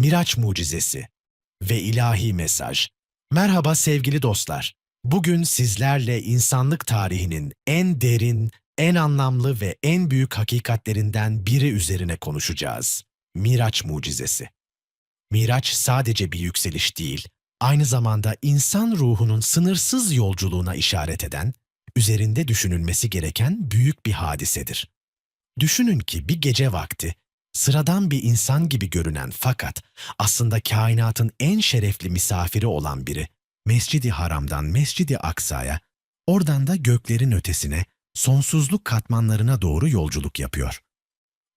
Miraç mucizesi ve ilahi mesaj. Merhaba sevgili dostlar. Bugün sizlerle insanlık tarihinin en derin, en anlamlı ve en büyük hakikatlerinden biri üzerine konuşacağız. Miraç mucizesi. Miraç sadece bir yükseliş değil, aynı zamanda insan ruhunun sınırsız yolculuğuna işaret eden, üzerinde düşünülmesi gereken büyük bir hadisedir. Düşünün ki bir gece vakti sıradan bir insan gibi görünen fakat aslında kainatın en şerefli misafiri olan biri Mescidi Haram'dan Mescidi Aksa'ya, oradan da göklerin ötesine, sonsuzluk katmanlarına doğru yolculuk yapıyor.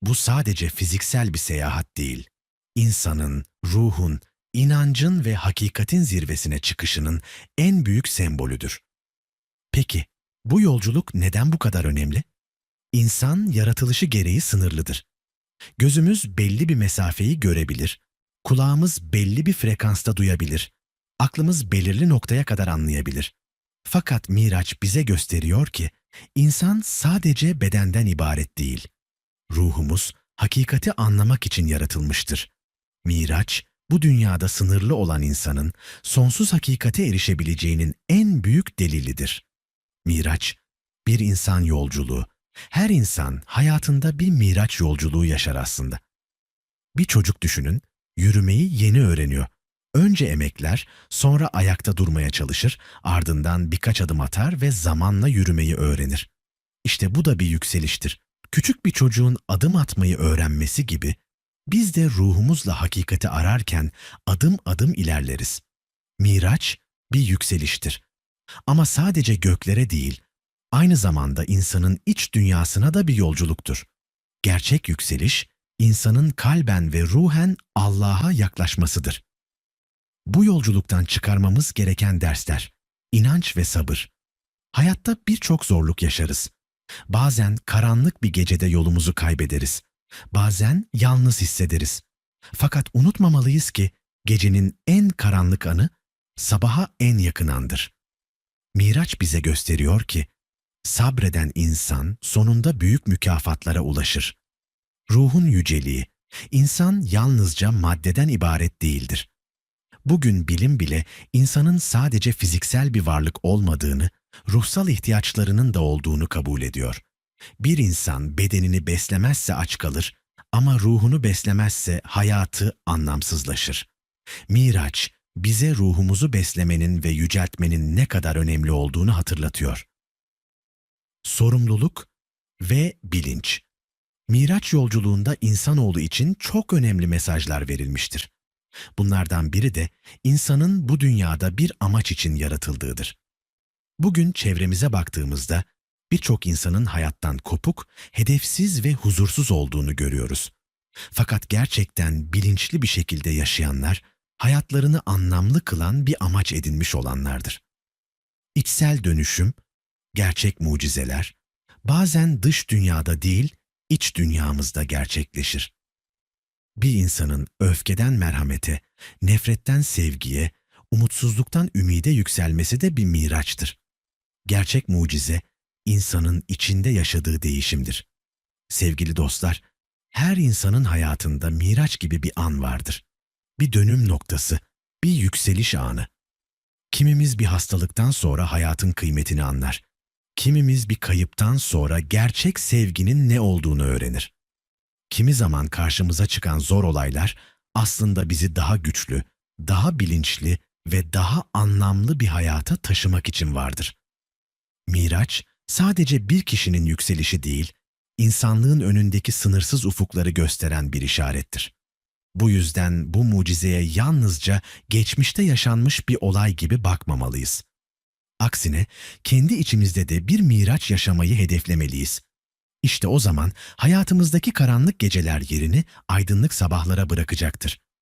Bu sadece fiziksel bir seyahat değil, insanın, ruhun, inancın ve hakikatin zirvesine çıkışının en büyük sembolüdür. Peki, bu yolculuk neden bu kadar önemli? İnsan yaratılışı gereği sınırlıdır. Gözümüz belli bir mesafeyi görebilir, kulağımız belli bir frekansta duyabilir, aklımız belirli noktaya kadar anlayabilir. Fakat Miraç bize gösteriyor ki, insan sadece bedenden ibaret değil. Ruhumuz, hakikati anlamak için yaratılmıştır. Miraç, bu dünyada sınırlı olan insanın sonsuz hakikate erişebileceğinin en büyük delilidir. Miraç, bir insan yolculuğu. Her insan hayatında bir miraç yolculuğu yaşar aslında. Bir çocuk düşünün, yürümeyi yeni öğreniyor. Önce emekler, sonra ayakta durmaya çalışır, ardından birkaç adım atar ve zamanla yürümeyi öğrenir. İşte bu da bir yükseliştir. Küçük bir çocuğun adım atmayı öğrenmesi gibi biz de ruhumuzla hakikati ararken adım adım ilerleriz. Miraç bir yükseliştir. Ama sadece göklere değil, aynı zamanda insanın iç dünyasına da bir yolculuktur. Gerçek yükseliş, insanın kalben ve ruhen Allah'a yaklaşmasıdır. Bu yolculuktan çıkarmamız gereken dersler, inanç ve sabır. Hayatta birçok zorluk yaşarız. Bazen karanlık bir gecede yolumuzu kaybederiz. Bazen yalnız hissederiz. Fakat unutmamalıyız ki gecenin en karanlık anı sabaha en yakın andır. Miraç bize gösteriyor ki sabreden insan sonunda büyük mükafatlara ulaşır. Ruhun yüceliği, insan yalnızca maddeden ibaret değildir. Bugün bilim bile insanın sadece fiziksel bir varlık olmadığını, ruhsal ihtiyaçlarının da olduğunu kabul ediyor. Bir insan bedenini beslemezse aç kalır ama ruhunu beslemezse hayatı anlamsızlaşır. Miraç, bize ruhumuzu beslemenin ve yüceltmenin ne kadar önemli olduğunu hatırlatıyor. Sorumluluk ve bilinç. Miraç yolculuğunda insanoğlu için çok önemli mesajlar verilmiştir. Bunlardan biri de insanın bu dünyada bir amaç için yaratıldığıdır. Bugün çevremize baktığımızda birçok insanın hayattan kopuk, hedefsiz ve huzursuz olduğunu görüyoruz. Fakat gerçekten bilinçli bir şekilde yaşayanlar, hayatlarını anlamlı kılan bir amaç edinmiş olanlardır. İçsel dönüşüm, gerçek mucizeler, bazen dış dünyada değil, iç dünyamızda gerçekleşir. Bir insanın öfkeden merhamete, nefretten sevgiye, umutsuzluktan ümide yükselmesi de bir miraçtır. Gerçek mucize, insanın içinde yaşadığı değişimdir. Sevgili dostlar, her insanın hayatında miraç gibi bir an vardır. Bir dönüm noktası, bir yükseliş anı. Kimimiz bir hastalıktan sonra hayatın kıymetini anlar. Kimimiz bir kayıptan sonra gerçek sevginin ne olduğunu öğrenir. Kimi zaman karşımıza çıkan zor olaylar aslında bizi daha güçlü, daha bilinçli ve daha anlamlı bir hayata taşımak için vardır. Miraç, sadece bir kişinin yükselişi değil, insanlığın önündeki sınırsız ufukları gösteren bir işarettir. Bu yüzden bu mucizeye yalnızca geçmişte yaşanmış bir olay gibi bakmamalıyız. Aksine kendi içimizde de bir miraç yaşamayı hedeflemeliyiz. İşte o zaman hayatımızdaki karanlık geceler yerini aydınlık sabahlara bırakacaktır.